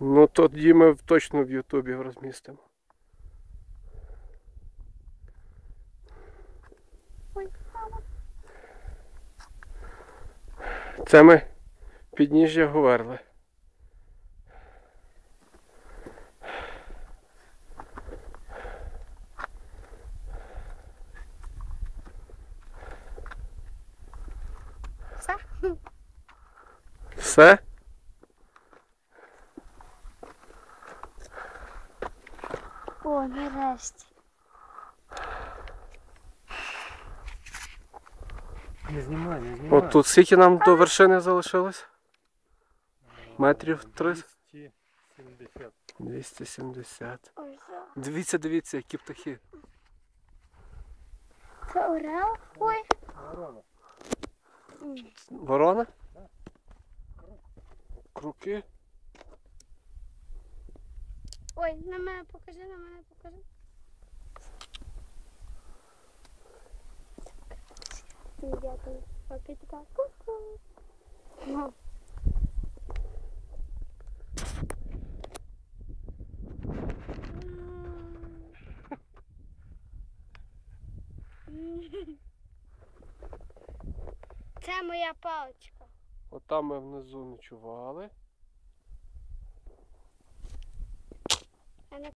Ну тоді ми точно в Ютубі розмістимо. Це ми підніжжя Говерли. Все? Все? О, нарешті. Не знімай, не знімай. От тут скільки нам до вершини залишилось? Метрів 300? 270. 270. Ой, все. Дивіться, дивіться, які птахи. Це орел? Ой. Ворона. Ворона? Круки. Ой, на мене покажи, на мене покажи. Дякую. Поки така ку-ку. Це моя паличка. От там ми внизу ночували.